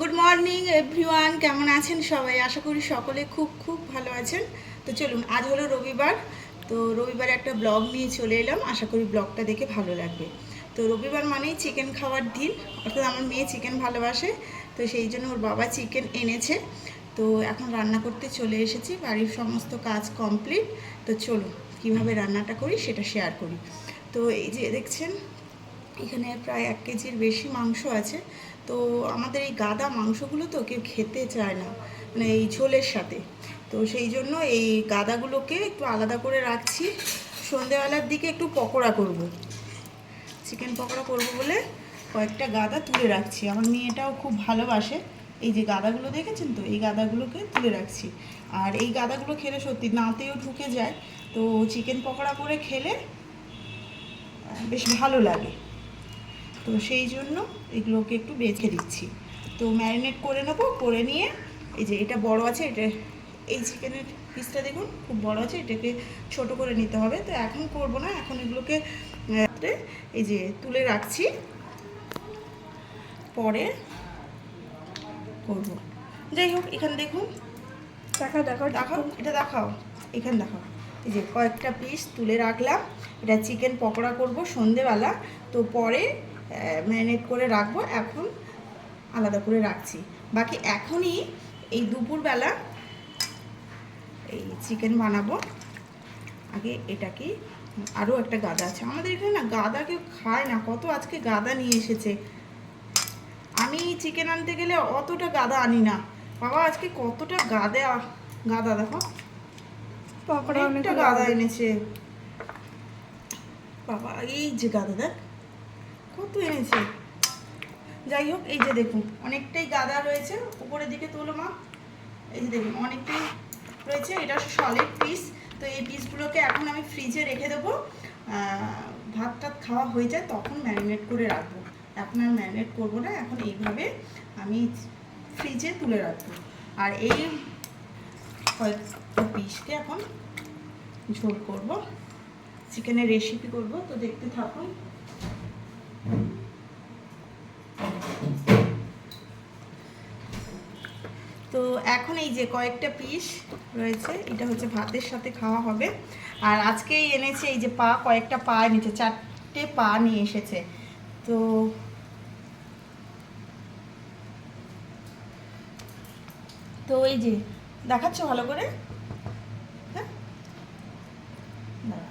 Good morning everyone কেমন আছেন সবাই? আশা করি সকলে খুব খুব ভালো আছেন। তো চলুন, আজ হলো রবিবার। তো রবিবারে একটা ব্লগ নিয়ে চলে এলাম। আশা করি ব্লগটা দেখে ভালো লাগবে। তো রবিবার মানেই চিকেন খাওয়ার দিন। অর্থাৎ আমার মেয়ে চিকেন ভালোবাসে। তো সেই জন্য ওর বাবা চিকেন এনেছে। তো এখন রান্না করতে চলে এসেছি। বাড়ির সমস্ত কাজ কমপ্লিট তো চলুন, কীভাবে রান্নাটা করি সেটা শেয়ার করি। তো এই যে দেখছেন, এখানে প্রায় এক কেজির বেশি মাংস আছে। তো আমাদের এই গাদা মাংসগুলো তো কেউ খেতে চায় না মানে এই ঝোলের সাথে। তো সেই জন্য এই গাদাগুলোকে একটু আলাদা করে রাখছি। সন্ধেবেলার দিকে একটু পকোড়া করব। চিকেন পকোড়া করব বলে কয়েকটা গাদা তুলে রাখছি। আমার মেয়েটাও খুব ভালোবাসে। এই যে গাদাগুলো দেখেছেন তো? এই গাদাগুলোকে তুলে রাখছি। আর এই গাদাগুলো খেলে সত্যি নাতেও ঢুকে যায়। তো চিকেন পকোড়া করে খেলে বেশ ভালো লাগে। তো সেই জন্য এগুলোকে একটু বেছে দিচ্ছি। তো ম্যারিনেট করে নেব করে নিয়ে এই যে এটা বড় আছে এটা এই চিকেনের পিসটা দেখুন খুব বড় আছে এটাকে ছোট করে নিতে হবে। তো এখন করব না এখন এগুলোকে এই যে তুলে রাখছি। পরে করব। যাই হোক এখানে দেখুন। দেখাও দেখাও দেখাও। এটা দেখাও এখানে দেখাও। এই যে কয়েকটা পিস তুলে রাখলাম। এটা চিকেন পকোড়া করব সন্ধেবেলা। তো পরে ম্যারিনেট করে রাখব এখন আলাদা করে রাখছি। বাকি এখনই এই দুপুরবেলা এই চিকেন বানাবো। আগে এটাকে আরও একটা গাদা আছে। আমাদের এখানে না গাদা কেউ খায় না কত আজকে গাদা নিয়ে এসেছে। আমি চিকেন আনতে গেলে অতটা গাদা আনি না। বাবা আজকে কতটা গাদা গাদা দেখো। অনেকটা গাদা এনেছে। বাবা এই যে গাদা দেখ। কত এনেছে? যাই হোক, এই যে দেখুন, অনেকটাই গাদা রয়েছে, উপরের দিকে তোলো মা। এই যে দেখুন, অনেকটাই রয়েছে, এটা সলিড পিস তো এই পিসগুলোকে এখন আমি ফ্রিজে রেখে দেবো। ভাত টাত খাওয়া হয়ে যায়, তখন ম্যারিনেট করে রাখব। এখন আর ম্যারিনেট করব না, এখন এইভাবে আমি ফ্রিজে তুলে রাখব। আর এই কয়েকটা পিসকে এখন ঝোল করব। চিকেনের রেসিপি করব, তো দেখতে থাকুন। তো এখন এই যে কয়েকটা পিস রয়েছে, এটা হচ্ছে ভাতের সাথে খাওয়া হবে। আর আজকেই এনেছে এই যে পা, কয়েকটা পা এনেছে, চারটে পা নিয়ে এসেছে। তো তো এই যে, দেখাচ্ছ ভালো করে হ্যাঁ দাঁড়া।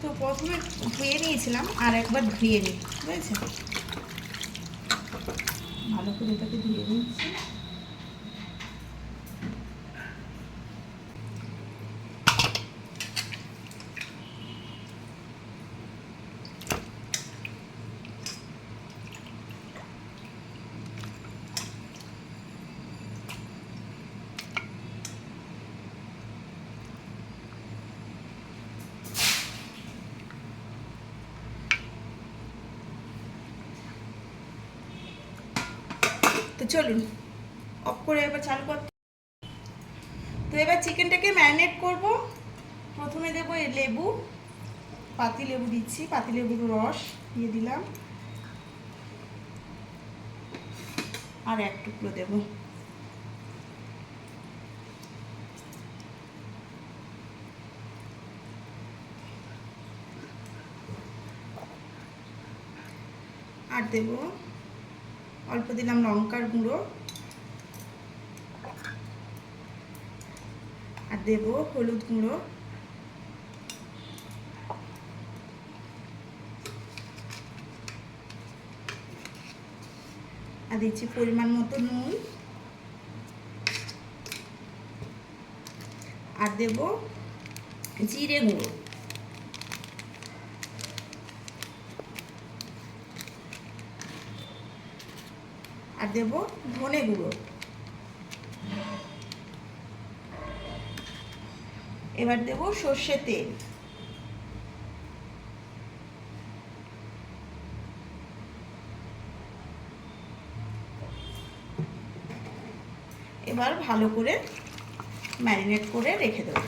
তো প্রথমে ধুয়ে নিয়েছিলাম আর একবার ধুয়ে নিই বুঝেছে ভালো করে এটাকে ধুয়ে নিচ্ছি। চলুন। অফ করে এবার চালু করতে। তো এবার চিকেনটাকে ম্যারিনেট করব। প্রথমে দেবো লেবু। পাতি লেবু দিচ্ছি, পাতি লেবুর রস দিয়ে দিলাম। আর এক টুকরো দেবো। আর দেবো অল্প দিলাম লঙ্কার গুঁড়ো। আর দেবো হলুদ গুঁড়ো। আর দিচ্ছি পরিমাণ মতো নুন। আর দেবো জিরে গুঁড়ো। দেব ধনে গুঁড়ো। এবার দেব সর্ষে তেল। এবার ভালো করে ম্যারিনেট করে রেখে দেবো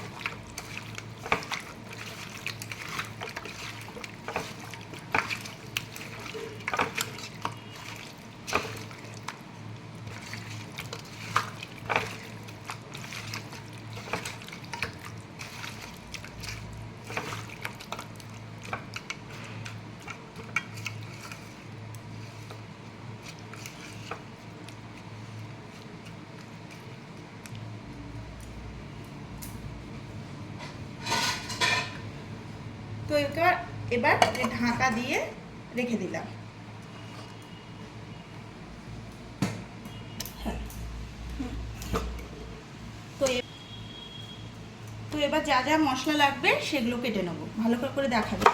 এবার এই ঢাকা দিয়ে রেখে দিলাম হ্যাঁ। তো এ- তো এবার যা যা মশলা লাগবে সেগুলো কেটে নেব। ভালো করে দেখাবে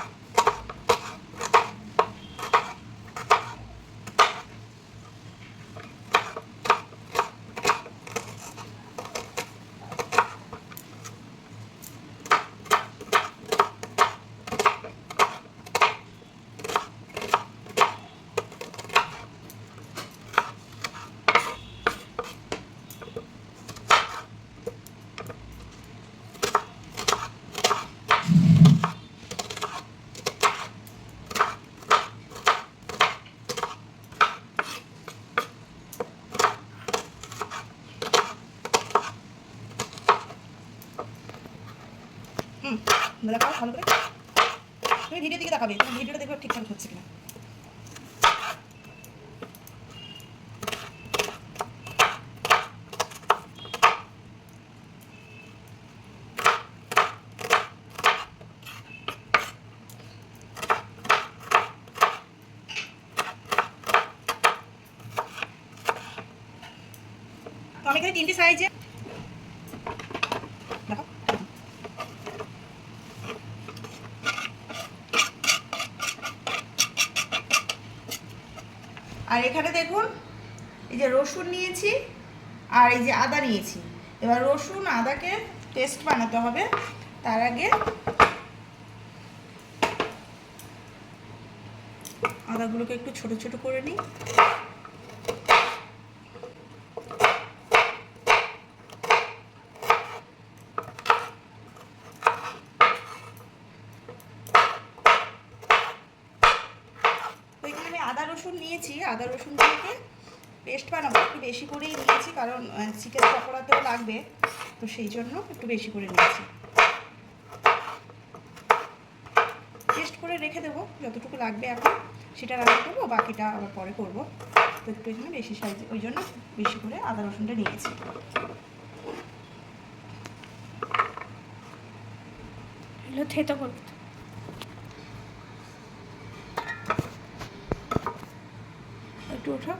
হুম দেখাও ভালো করে তুমি ভিডিও দিকে দেখাবে তুমি ভিডিওটা দেখবে ঠিকঠাক হচ্ছে কিনা তো আমি এখানে তিনটে সাইজে দেখো আর এখানে দেখুন এই যে রসুন নিয়েছি আর এই যে আদা নিয়েছি এবার রসুন, আদাকে পেস্ট বানাতে হবে। তার আগে আদাগুলোকে একটু ছোট ছোট করে নিই। আদা রসুন নিয়েছি। আদা রসুনগুলোকে পেস্ট বানাবো, একটু বেশি করেই নিয়েছি, কারণ চিকেন পকোড়াতেও লাগবে, তো সেই জন্য একটু বেশি করে নিয়েছি। পেস্ট করে রেখে দেবো, যতটুকু লাগবে এখন, সেটা রান্না করব, বাকিটা আবার পরে করব। তো একটু এখানে বেশি সাইজ, ওই জন্য বেশি করে আদা রসুনটা নিয়েছি। থেতো করবে তো। একটু ওঠা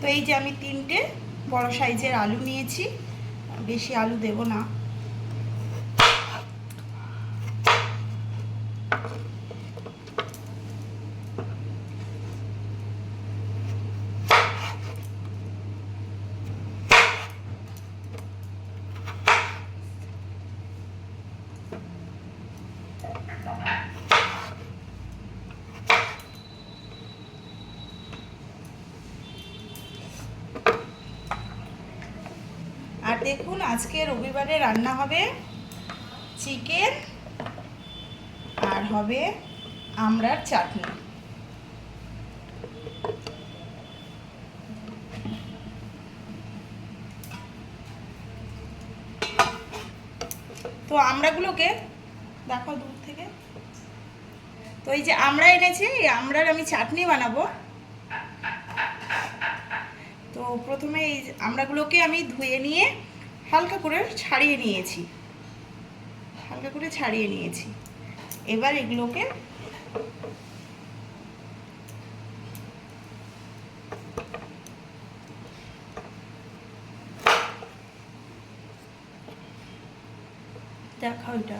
তো এই যে আমি তিনটে বড় সাইজের আলু নিয়েছি বেশি আলু দেব না। দেখুন, আজকে রবিবারে রান্না হবে চিকেন আর হবে আমড়ার চাটনি। তো আমড়াগুলোকে দেখো দূর থেকে। তো এই যে আমড়া এনেছি, এই আমড়ার আমি চাটনি বানাবো। তো প্রথমে এই যে আমড়াগুলোকে আমি ধুয়ে নিয়ে হালকা করে ছাড়িয়ে নিয়েছি। হালকা করে ছাড়িয়ে নিয়েছি। এবার এগুলোকে দেখাও এটা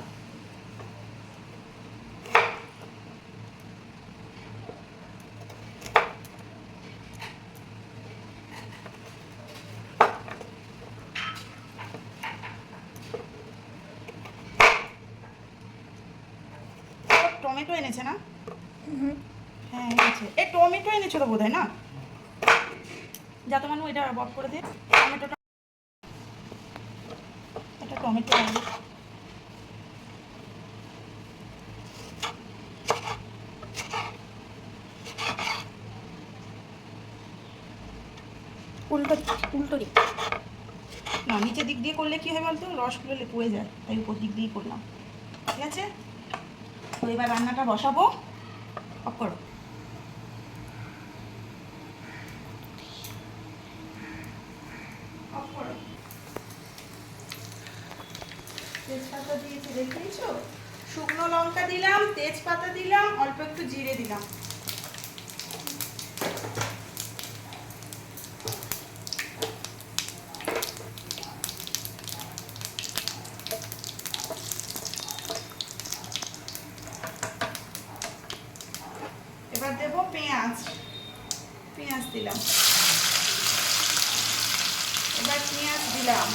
টমেটো এনেছে না? হ্যাঁ এনেছে। এ টমেটো এনেছো তো বোধহয় না? যা তো মানুষ এটা বক করে দে। টমেটোটা এটা টমেটো উল্টো উল্টো দিক। না নিচের দিক দিয়ে করলে কি হয় বলতো? রসগুলো লে- পুড়ে যায় তাই উপর দিক দিয়ে করলাম। ঠিক আছে? তো এবার রান্নাটা বসাবো। করো। তেজপাতা দিয়েছি দেখেছ শুকনো লঙ্কা দিলাম, তেজপাতা দিলাম, অল্প একটু জিরে দিলাম এবার দেবো পেঁয়াজ পেঁয়াজ দিলাম এবার পেঁয়াজ দিলাম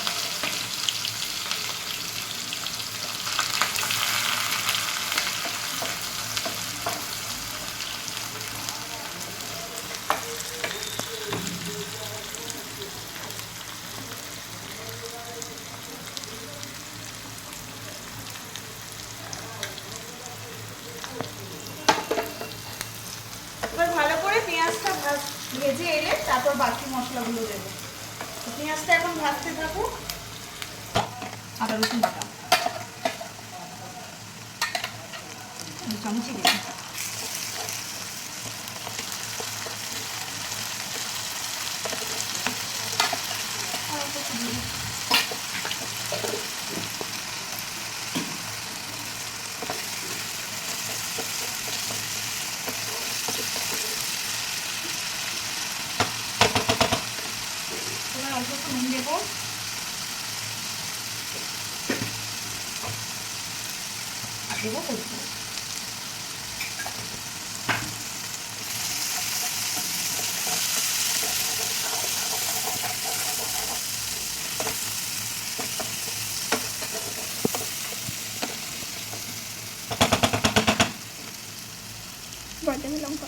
এবার ভালো করে পেঁয়াজটা ভাজ ভেজে এলে তারপর বাকি মশলাগুলো দেবো তো পেঁয়াজটা এখন ভাজতে থাকুক আদা রসুন বাটা দু চামচই দিলাম আর অল্প একটু দিয়ে দিই। এবার অল্প একটু নুন দেবো। দেবো হলুদ বাদামি লঙ্কা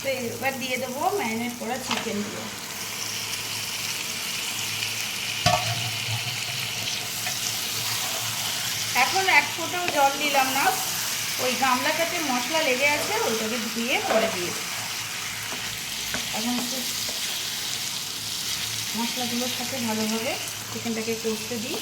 তো এবার দিয়ে দেবো ম্যারিনেট করা চিকেন চিকেনগুলো এখন এক ফোঁটাও জল দিলাম না। ওই গামলাটাতে মশলা লেগে আছে, ওইটাকে ধুয়ে পরে দিয়েছি এখন মশলাগুলোর সাথে ভালোভাবে চিকেনটাকে কষতে দিই।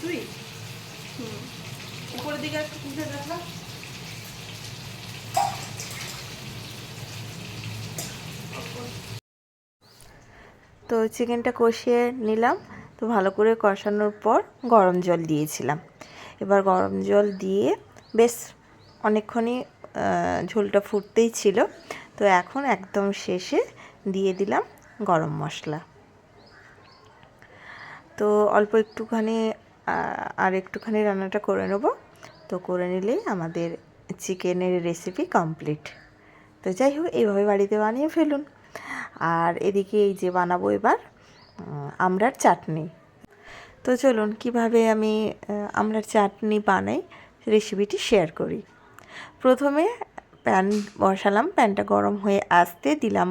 তুই? উপরের দিকে একটু তো চিকেনটা কষিয়ে নিলাম। তো ভালো করে কষানোর পর গরম জল দিয়েছিলাম। এবার গরম জল দিয়ে বেশ অনেকক্ষণই ঝোলটা ফুটতেই ছিল। তো এখন একদম শেষে দিয়ে দিলাম গরম মশলা। তো অল্প একটুখানি আর একটুখানি রান্নাটা করে নেব। তো করে নিলেই আমাদের চিকেনের রেসিপি কমপ্লিট তো যাই হোক এইভাবে বাড়িতে বানিয়ে ফেলুন। আর এদিকে এই যে বানাবো এবার উম, আমড়ার চাটনি। তো চলুন কীভাবে আমি আহ, আমড়ার চাটনি বানাই রেসিপিটি শেয়ার করি। প্রথমে প্যান বসালাম প্যানটা গরম হয়ে আসতে দিলাম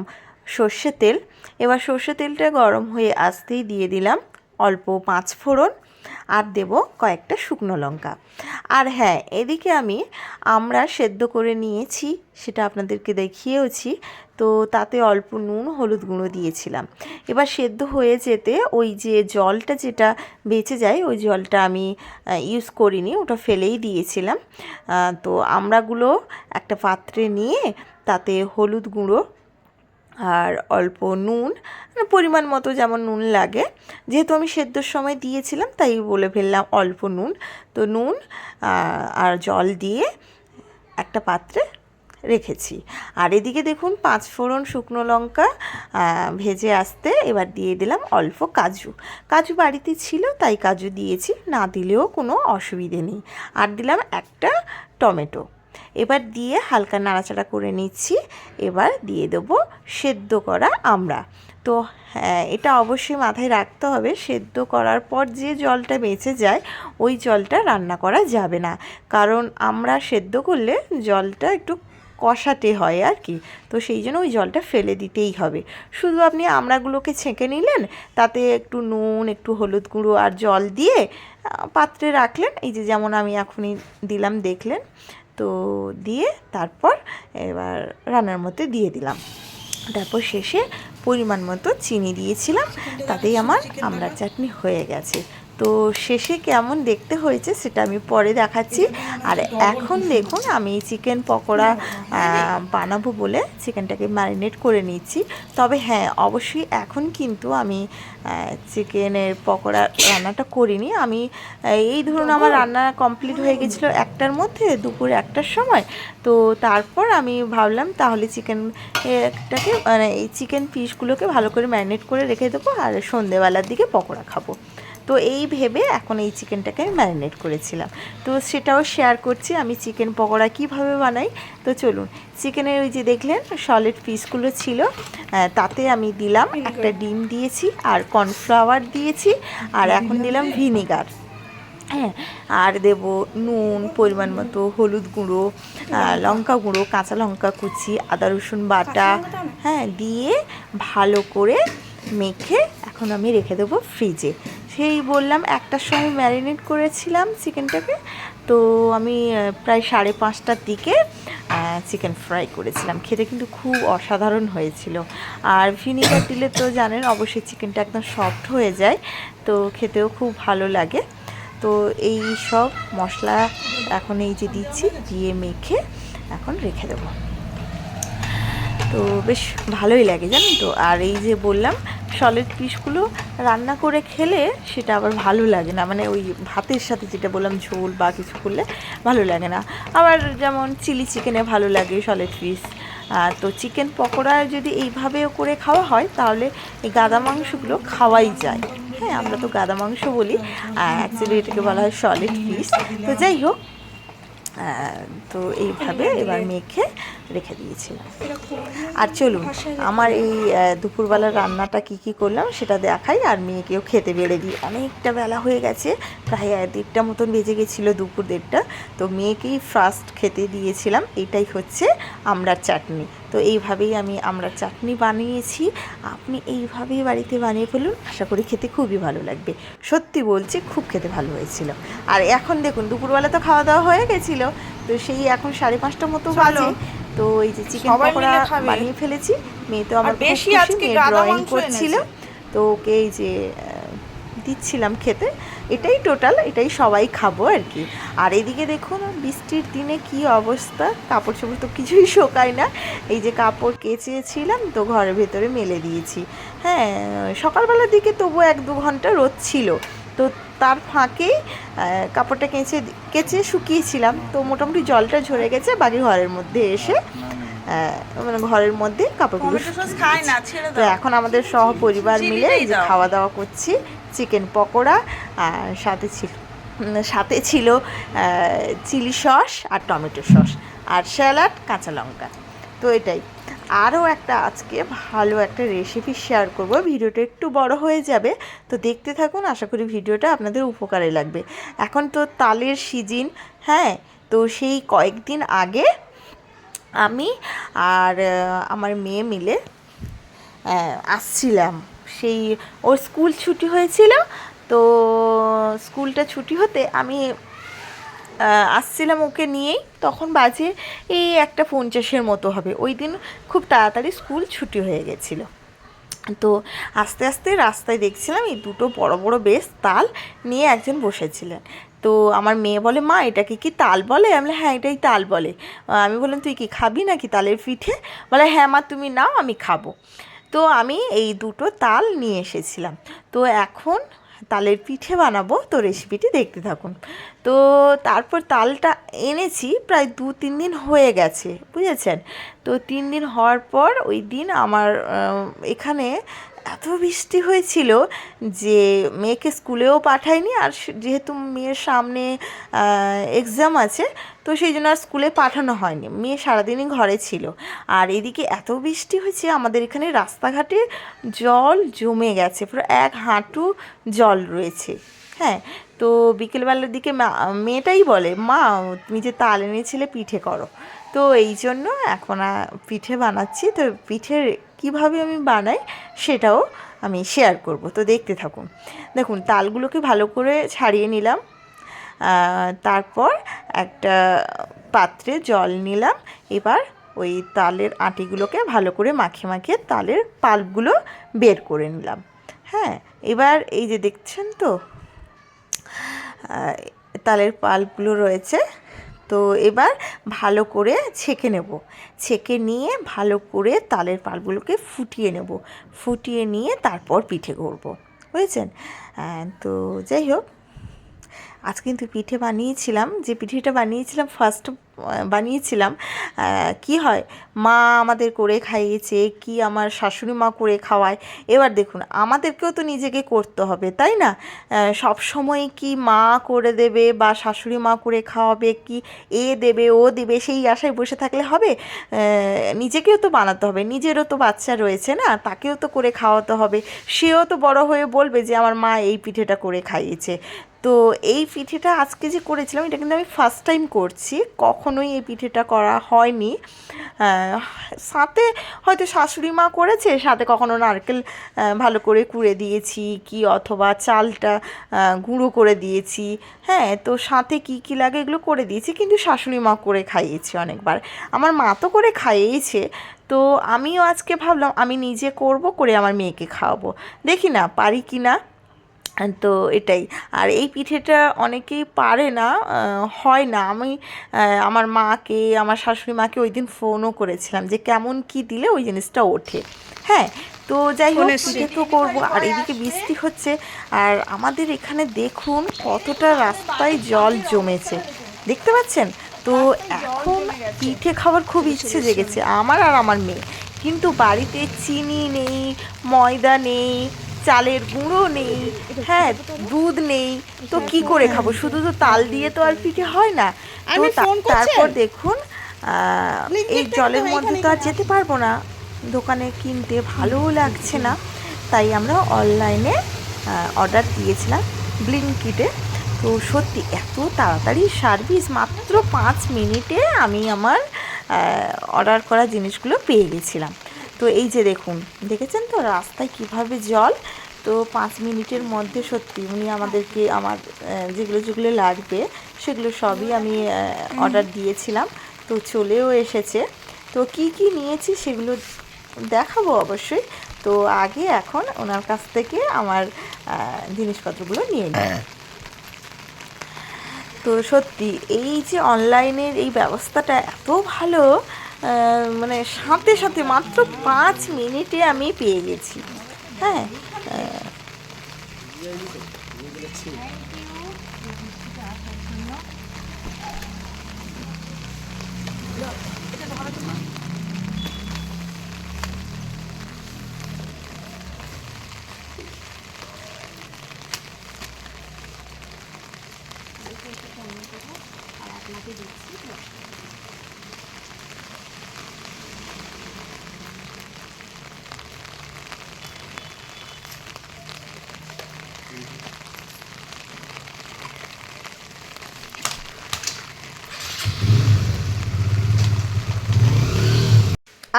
সর্ষে তেল। এবার সর্ষে তেলটা গরম হয়ে আসতেই দিয়ে দিলাম অল্প পাঁচ ফোড়ন আর দেব কয়েকটা শুকনো লঙ্কা। আর হ্যাঁ এদিকে আমি আমরা সেদ্ধ করে নিয়েছি, সেটা আপনাদেরকে দেখিয়েওছি। তো তাতে অল্প নুন, হলুদ গুঁড়ো দিয়েছিলাম। এবার সেদ্ধ হয়ে যেতে ওই যে জলটা যেটা বেঁচে যায়, ওই জলটা আমি ইউজ করিনি, ওটা ফেলেই দিয়েছিলাম। তো আমরাগুলো একটা পাত্রে নিয়ে তাতে হলুদ গুঁড়ো আর অল্প নুন মানে পরিমাণ মতো যেমন নুন লাগে। যেহেতু আমি সেদ্ধর সময় দিয়েছিলাম, তাই বলে ফেললাম অল্প নুন। তো নুন আর জল দিয়ে একটা পাত্রে রেখেছি। আর এদিকে দেখুন, পাঁচ ফোড়ন শুকনো লঙ্কা ভেজে আসতে এবার দিয়ে দিলাম অল্প কাজু। কাজু বাড়িতে ছিল, তাই কাজু দিয়েছি, না দিলেও কোনো অসুবিধে নেই। আর দিলাম একটা টমেটো। এবার দিয়ে হালকা নাড়াচাড়া করে নিচ্ছি। এবার দিয়ে দেবো সেদ্ধ করা আমড়া তো হ্যাঁ এটা অবশ্যই মাথায় রাখতে হবে, সেদ্ধ করার পর যে জলটা বেঁচে যায়, ওই জলটা রান্না করা যাবে না। কারণ আমরা সেদ্ধ করলে জলটা একটু কষাতে হয় আর কি। তো সেই জন্য ওই জলটা ফেলে দিতেই হবে। শুধু আপনি আমড়াগুলোকে ছেঁকে নিলেন, তাতে একটু নুন, একটু হলুদ গুঁড়ো আর জল দিয়ে পাত্রে রাখলেন। এই যে যেমন আমি এখনই দিলাম, দেখলেন। তো দিয়ে তারপর এবার রান্নার মধ্যে দিয়ে দিলাম। তারপর শেষে পরিমাণ মতো চিনি দিয়েছিলাম। তাতেই আমার আমড়ার চাটনি হয়ে গেছে। তো শেষে কেমন দেখতে হয়েছে সেটা আমি পরে দেখাচ্ছি। আর এখন দেখুন আমি চিকেন পকোড়া বানাবো বলে চিকেনটাকে ম্যারিনেট করে নিচ্ছি। তবে হ্যাঁ অবশ্যই এখন কিন্তু আমি চিকেনের পকোড়া রান্নাটা করিনি। আমি এই ধরুন আমার রান্না কমপ্লিট হয়ে গেছিল একটার মধ্যে দুপুর একটার সময়। তো তারপর আমি ভাবলাম তাহলে চিকেন এটাকে মানে এই চিকেন পিসগুলোকে ভালো করে ম্যারিনেট করে রেখে দেবো আর সন্ধেবেলার দিকে পকোড়া খাব। তো এই ভেবে এখন এই চিকেনটাকে আমি ম্যারিনেট করেছিলাম। তো সেটাও শেয়ার করছি আমি চিকেন পকোড়া কীভাবে বানাই? তো চলুন চিকেনের ওই যে দেখলেন সলিড পিসগুলো ছিল তাতে আমি দিলাম একটা ডিম দিয়েছি আর কর্নফ্লাওয়ার দিয়েছি আর এখন দিলাম ভিনিগার হ্যাঁ আর দেব নুন পরিমাণ মতো হলুদ গুঁড়ো লঙ্কা গুঁড়ো কাঁচা লঙ্কা কুচি আদা রসুন বাটা হ্যাঁ দিয়ে ভালো করে মেখে এখন আমি রেখে দেবো ফ্রিজে সেই বললাম একটার সময় ম্যারিনেট করেছিলাম চিকেনটাকে তো আমি প্রায় সাড়ে পাঁচটার দিকে চিকেন ফ্রাই করেছিলাম। খেতে কিন্তু খুব অসাধারণ হয়েছিল। আর ভিনিগার দিলে তো জানেন, অবশ্যই চিকেনটা একদম সফট হয়ে যায়, তো খেতেও খুব ভালো লাগে। তো এই সব মশলা এখন এই যে দিচ্ছি, দিয়ে মেখে এখন রেখে দেবো। তো বেশ ভালোই লাগে, জানেন তো? আর এই যে বললাম সলিড পিসগুলো রান্না করে খেলে সেটা আবার ভালো লাগে না। মানে ওই ভাতের সাথে যেটা বললাম, ঝোল বা কিছু করলে ভালো লাগে না। আবার যেমন চিলি চিকেনে ভালো লাগে সলিড পিস তো চিকেন পকোড়া যদি এইভাবেও করে খাওয়া হয়, তাহলে এই গাদা মাংসগুলো খাওয়াই যায়। হ্যাঁ আমরা তো গাদা মাংস বলি। অ্যাকচুয়ালি এটাকে বলা হয় সলিড পিস তো যাই হোক তো এইভাবে এবার মেখে রেখে দিয়েছিলাম। আর চলুন আমার এই দুপুরবেলার রান্নাটা কি কি করলাম সেটা দেখাই আর মেয়েকেও খেতে বেড়ে দিই। অনেকটা বেলা হয়ে গেছে প্রায় দেড়টা মতন বেজে গেছিল দুপুর দেড়টা। তো মেয়েকেই ফার্স্ট খেতে দিয়েছিলাম এটাই হচ্ছে আমরার চাটনি। তো এইভাবেই আমি আমরা চাটনি বানিয়েছি। আপনি এইভাবেই বাড়িতে বানিয়ে ফেলুন আশা করি খেতে খুবই ভালো লাগবে। সত্যি বলছি খুব খেতে ভালো হয়েছিল। আর এখন দেখুন দুপুরবেলা তো খাওয়া দাওয়া হয়ে গেছিল তো সেই এখন সাড়ে পাঁচটা মতো। বাজে। তো এই যে চিকেন পকোড়া বানিয়ে ফেলেছি। মেয়ে তো আমার বেশি আজকে ড্রয়িং করছিল। তো ওকে এই যে দিচ্ছিলাম খেতে। এটাই টোটাল এটাই সবাই খাব আর কি। আর এদিকে দেখুন বৃষ্টির দিনে কি অবস্থা? কাপড় চোপড় তো কিছুই শোকায় না। এই যে কাপড় কেচেছিলাম তো ঘরের ভেতরে মেলে দিয়েছি। হ্যাঁ সকালবেলার দিকে তবু এক দু ঘণ্টা রোদ ছিল। তো তার ফাঁকেই কাপড়টা কেচে কেচে শুকিয়েছিলাম। তো মোটামুটি জলটা ঝরে গেছে বাকি ঘরের মধ্যে এসে মানে ঘরের মধ্যে কাপড়গুলো খায় না তো এখন আমাদের সহ পরিবার মিলে এই যে খাওয়া দাওয়া করছি। চিকেন পকোড়া আর সাথে ছিল সাথে ছিল চিলি সস আর টমেটো সস আর স্যালাড, কাঁচা লঙ্কা। তো এটাই। আরও একটা আজকে ভালো একটা রেসিপি শেয়ার করব। ভিডিওটা একটু বড় হয়ে যাবে। তো দেখতে থাকুন, আশা করি ভিডিওটা আপনাদের উপকারে লাগবে। এখন তো তালের সিজিন হ্যাঁ? তো সেই কয়েকদিন আগে আমি আর আমার মেয়ে মিলে আসছিলাম। সেই, ওর স্কুল ছুটি হয়েছিল, তো স্কুলটা ছুটি হতে আমি আসছিলাম ওকে নিয়েই, তখন বাজে এই একটা পঞ্চাশের মতো হবে। ওই দিন খুব তাড়াতাড়ি স্কুল ছুটি হয়ে গেছিল। তো আস্তে আস্তে রাস্তায় দেখছিলাম এই দুটো বড় বড় বেশ তাল নিয়ে একজন বসেছিলেন। তো আমার মেয়ে বলে, মা, এটাকে কি তাল বলে? আমি হ্যাঁ এটাই তাল বলে। আমি বললাম, তুই কি খাবি নাকি তালের পিঠে? বলে হ্যাঁ মা, তুমি নাও, আমি খাব। তো আমি এই দুটো তাল নিয়ে এসেছিলাম। তো এখন তালের পিঠে বানাবো, তো রেসিপিটি দেখতে থাকুন। তো তারপর তালটা এনেছি, প্রায় দু তিন দিন হয়ে গেছে, বুঝেছেন? তো তিন দিন হওয়ার পর ওই দিন আমার এখানে এত বৃষ্টি হয়েছিল যে মেয়েকে স্কুলেও পাঠায়নি আর যেহেতু মেয়ের সামনে এক্সাম আছে, তো সেই জন্য আর স্কুলে পাঠানো হয়নি। মেয়ে সারাদিনই ঘরে ছিল। আর এদিকে এত বৃষ্টি হয়েছে, আমাদের এখানে রাস্তাঘাটে জল জমে গেছে, পুরো এক হাঁটু জল রয়েছে। হ্যাঁ তো বিকেলবেলার দিকে মেয়েটাই বলে, মা, তুমি যে তাল এনেছিলে, পিঠে করো। তো এই জন্য এখন পিঠে বানাচ্ছি। তো পিঠে কীভাবে আমি বানাই সেটাও আমি শেয়ার করব। তো দেখতে থাকুন। দেখুন, তালগুলোকে ভালো করে ছাড়িয়ে নিলাম। তারপর একটা পাত্রে জল নিলাম। এবার ওই তালের আটিগুলোকে ভালো করে মাখিয়ে মাখিয়ে তালের পাল্পগুলো বের করে নিলাম। হ্যাঁ এবার এই যে দেখছেন তো? তালের পাল্পগুলো রয়েছে। তো এবার ভালো করে ছেঁকে নেব। ছেঁকে নিয়ে ভালো করে তালের পালগুলোকে ফুটিয়ে নেব। ফুটিয়ে নিয়ে তারপর পিঠে করব। বুঝেছেন? তো যাই হোক, আজ কিন্তু পিঠে বানিয়েছিলাম। যে পিঠেটা বানিয়েছিলাম ফার্স্ট বানিয়েছিলাম। কি হয়? মা আমাদের করে খাইয়েছে, কি আমার শাশুড়ি মা করে খাওয়ায়। এবার দেখুন, আমাদেরকেও তো নিজেকে করতে হবে, তাই না? সব সময় কি মা করে দেবে বা শাশুড়ি মা করে খাওয়াবে, কি এ দেবে, ও দেবে, সেই আশায় বসে থাকলে হবে? নিজেকেও তো বানাতে হবে, নিজেরও তো বাচ্চা রয়েছে না, তাকেও তো করে খাওয়াতে হবে। সেও তো বড় হয়ে বলবে যে, আমার মা এই পিঠেটা করে খাইয়েছে। তো এই পিঠেটা আজকে যে করেছিলাম, এটা কিন্তু আমি ফার্স্ট টাইম করছি কখনোই এই পিঠেটা করা হয়নি। সাথে হয়তো শাশুড়ি মা করেছে, সাথে কখনো নারকেল ভালো করে কুড়ে দিয়েছি কি অথবা চালটা গুঁড়ো করে দিয়েছি। হ্যাঁ তো সাথে কি কি লাগে এগুলো করে দিয়েছি, কিন্তু শাশুড়ি মা করে খাইয়েছি অনেকবার। আমার মা তো করে খাইয়েছে, তো আমিও আজকে ভাবলাম আমি নিজে করব করে আমার মেয়েকে খাওয়াবো। দেখি না পারি কি না। তো এটাই। আর এই পিঠেটা অনেকেই পারে না হয় না। আমি আমার মাকে আমার শাশুড়ি মাকে ওই দিন ফোনও করেছিলাম যে কেমন কি দিলে ওই জিনিসটা ওঠে। হ্যাঁ তো যাই হোক পিঠে তো করব। আর এদিকে বৃষ্টি হচ্ছে। আর আমাদের এখানে দেখুন কতটা রাস্তায় জল জমেছে। দেখতে পাচ্ছেন? তো এখন পিঠে খাওয়ার খুব ইচ্ছে জেগেছে আমার আর আমার মেয়ে। কিন্তু বাড়িতে চিনি নেই ময়দা নেই চালের গুঁড়ো নেই হ্যাঁ দুধ নেই তো কি করে খাব? শুধু তো তাল দিয়ে তো আর পিঠে হয় না। তো? তারপর দেখুন এই জলের মধ্যে তো আর যেতে পারব না। দোকানে কিনতে ভালোও লাগছে না তাই আমরা অনলাইনে অর্ডার দিয়েছিলাম ব্লিঙ্কিটে তো সত্যি এত তাড়াতাড়ি সার্ভিস মাত্র পাঁচ মিনিটে আমি আমার অর্ডার করা জিনিসগুলো পেয়ে গেছিলাম। তো এই যে দেখুন দেখেছেন তো রাস্তায় কীভাবে জল? তো পাঁচ মিনিটের মধ্যে সত্যি উনি আমাদেরকে আমার যেগুলো যেগুলো লাগবে সেগুলো সবই আমি অর্ডার দিয়েছিলাম। তো চলেও এসেছে। তো কি কি নিয়েছি সেগুলো দেখাবো অবশ্যই। তো আগে এখন ওনার কাছ থেকে আমার জিনিসপত্রগুলো নিয়ে নিই। তো সত্যি এই যে অনলাইনের এই ব্যবস্থাটা এত ভালো মানে সাথে সাথে মাত্র পাঁচ মিনিটে আমি পেয়ে গেছি। হ্যাঁ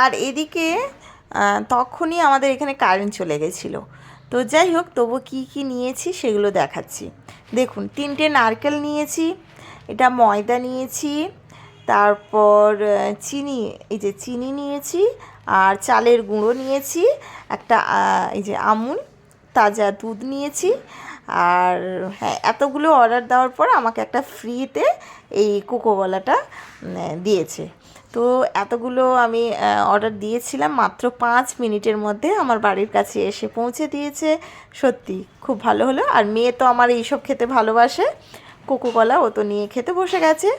আর এদিকে তখনই আমাদের এখানে কারেন্ট চলে গেছিল। তো যাই হোক, তবু কি কি নিয়েছি সেগুলো দেখাচ্ছি। দেখুন, তিনটে নারকেল নিয়েছি, এটা ময়দা নিয়েছি, তারপর চিনি, এই যে চিনি নিয়েছি, আর চালের গুঁড়ো নিয়েছি, একটা এই যে আমুল, তাজা দুধ নিয়েছি, আর হ্যাঁ এতগুলো অর্ডার দেওয়ার পর আমাকে একটা ফ্রিতে এই কোকোকলাটা দিয়েছে। তো এতগুলো আমি অর্ডার দিয়েছিলাম মাত্র পাঁচ মিনিটের মধ্যে আমার বাড়ির কাছে এসে পৌঁছে দিয়েছে। সত্যি, খুব ভালো হলো। আর মেয়ে তো আমার এইসব খেতে ভালোবাসে। কোকোকলা ও তো নিয়ে খেতে বসে গেছে।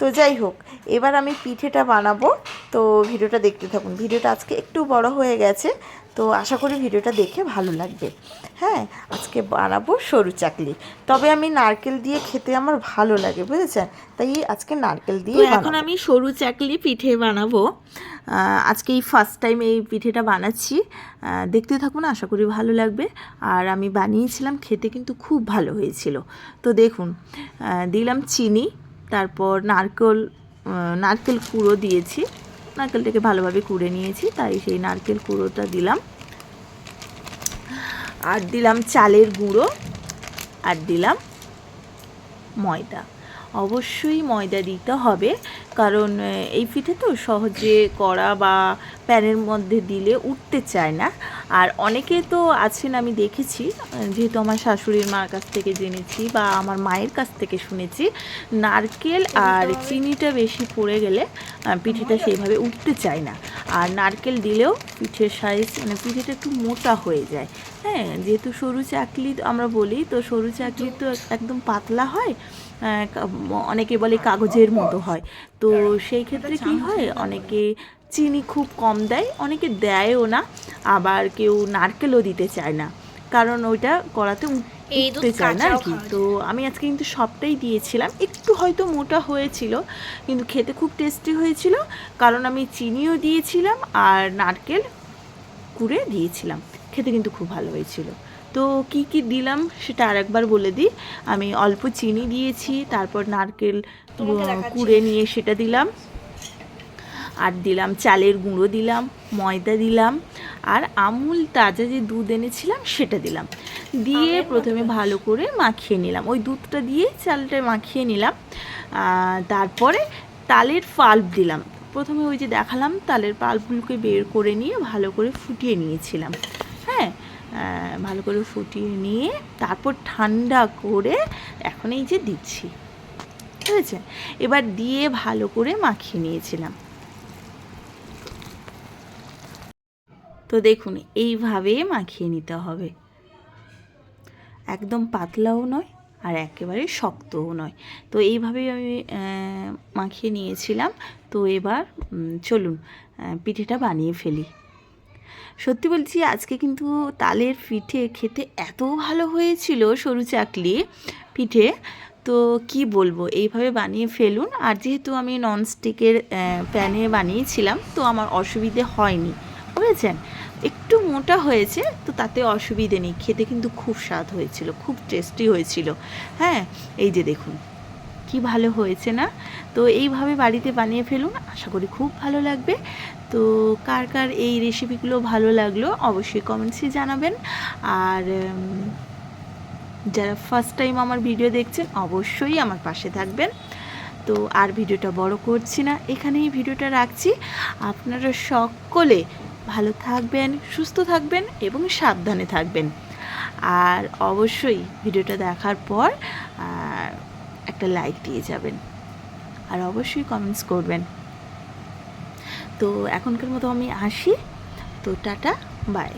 তো যাই হোক, এবার আমি পিঠেটা বানাবো। তো ভিডিওটা দেখতে থাকুন। ভিডিওটা আজকে একটু বড় হয়ে গেছে। তো আশা করি ভিডিওটা দেখে ভালো লাগবে। হ্যাঁ আজকে বানাবো সরু চাকলি। তবে আমি নারকেল দিয়ে খেতে আমার ভালো লাগে বুঝেছেন তাই আজকে নারকেল দিয়ে এখন আমি সরু চাকলি পিঠে বানাবো। আজকে এই ফার্স্ট টাইম এই পিঠেটা বানাচ্ছি। দেখতে থাকুন আশা করি ভালো লাগবে। আর আমি বানিয়েছিলাম খেতে কিন্তু খুব ভালো হয়েছিল। তো দেখুন দিলাম চিনি তারপর নারকেল নারকেল কুড়ো দিয়েছি। নারকেলটাকে ভালোভাবে কুড়ে নিয়েছি তাই সেই নারকেল কুড়োটা দিলাম। আর দিলাম চালের গুঁড়ো আর দিলাম ময়দা। অবশ্যই ময়দা দিতে হবে, কারণ এই পিঠে তো সহজে করা বা প্যানের মধ্যে দিলে উঠতে চায় না। আর অনেকে তো আছেন আমি দেখেছি যেহেতু আমার শাশুড়ির মার কাছ থেকে জেনেছি বা আমার মায়ের কাছ থেকে শুনেছি নারকেল আর চিনিটা বেশি পড়ে গেলে পিঠেটা সেইভাবে উঠতে চায় না। আর নারকেল দিলেও পিঠের সাইজ মানে পিঠেটা একটু মোটা হয়ে যায়। হ্যাঁ যেহেতু সরু চাকলি আমরা বলি তো সরু চাকলি তো একদম পাতলা হয় অনেকে বলে কাগজের মতো হয়। তো সেই ক্ষেত্রে কি হয়? অনেকে চিনি খুব কম দেয় অনেকে দেয়ও না আবার কেউ নারকেলও দিতে চায় না। কারণ ওইটা করাতে উঠ- উঠতে চায় না আর কি তো আমি আজকে কিন্তু সবটাই দিয়েছিলাম। একটু হয়তো মোটা হয়েছিল কিন্তু খেতে খুব টেস্টি হয়েছিল কারণ আমি চিনিও দিয়েছিলাম আর নারকেল কুড়ে দিয়েছিলাম। খেতে কিন্তু খুব ভালো হয়েছিল। তো কি কি দিলাম সেটা আরেকবার বলে দিই। আমি অল্প চিনি দিয়েছি তারপর নারকেল কুড়ে নিয়ে সেটা দিলাম। আর দিলাম চালের গুঁড়ো দিলাম ময়দা দিলাম আর আমুল তাজা যে দুধ এনেছিলাম সেটা দিলাম। দিয়ে প্রথমে ভালো। করে মাখিয়ে নিলাম। ওই দুধটা দিয়ে চালটা মাখিয়ে নিলাম। তারপরে তালের পাল্প দিলাম। প্রথমে ওই যে দেখালাম তালের পাল্পগুলোকে বের করে নিয়ে ভালো করে ফুটিয়ে নিয়েছিলাম। হ্যাঁ? ভালো করে ফুটিয়ে নিয়ে তারপর ঠান্ডা করে এখন এই যে দিচ্ছি। ঠিক আছে? এবার দিয়ে ভালো করে মাখিয়ে নিয়েছিলাম। তো দেখুন, এইভাবে মাখিয়ে নিতে হবে। একদম পাতলাও নয় আর একেবারে শক্তও নয়। তো এইভাবেই আমি মাখিয়ে নিয়েছিলাম। তো এবার চলুন পিঠেটা বানিয়ে ফেলি। সত্যি বলছি, আজকে কিন্তু তালের পিঠে খেতে এত ভালো হয়েছিল সরু চাকলি পিঠে। তো কি বলব, এইভাবে বানিয়ে ফেলুন। আর যেহেতু আমি ননস্টিকের প্যানে বানিয়েছিলাম, তো আমার অসুবিধে হয়নি। বুঝেছেন একটু মোটা হয়েছে, তো তাতে অসুবিধে নেই। খেতে কিন্তু খুব স্বাদ হয়েছিল, খুব টেস্টি হয়েছিল। হ্যাঁ এই যে দেখুন, কি ভালো হয়েছে না? তো এইভাবে বাড়িতে বানিয়ে ফেলুন, আশা করি খুব ভালো লাগবে। তো কার কার এই রেসিপিগুলো ভালো লাগল, অবশ্যই কমেন্টসে জানাবেন। আর যারা ফার্স্ট টাইম আমার ভিডিও দেখছেন, অবশ্যই আমার পাশে থাকবেন। তো আর ভিডিওটা বড় করছি না, এখানেই ভিডিওটা রাখছি। আপনারা সকলে ভালো থাকবেন, সুস্থ থাকবেন এবং সাবধানে থাকবেন। আর অবশ্যই ভিডিওটা দেখার পর একটা লাইক দিয়ে যাবেন। আর অবশ্যই কমেন্টস করবেন। তো এখনকার মতো আমি আসি। তো টাটা বাই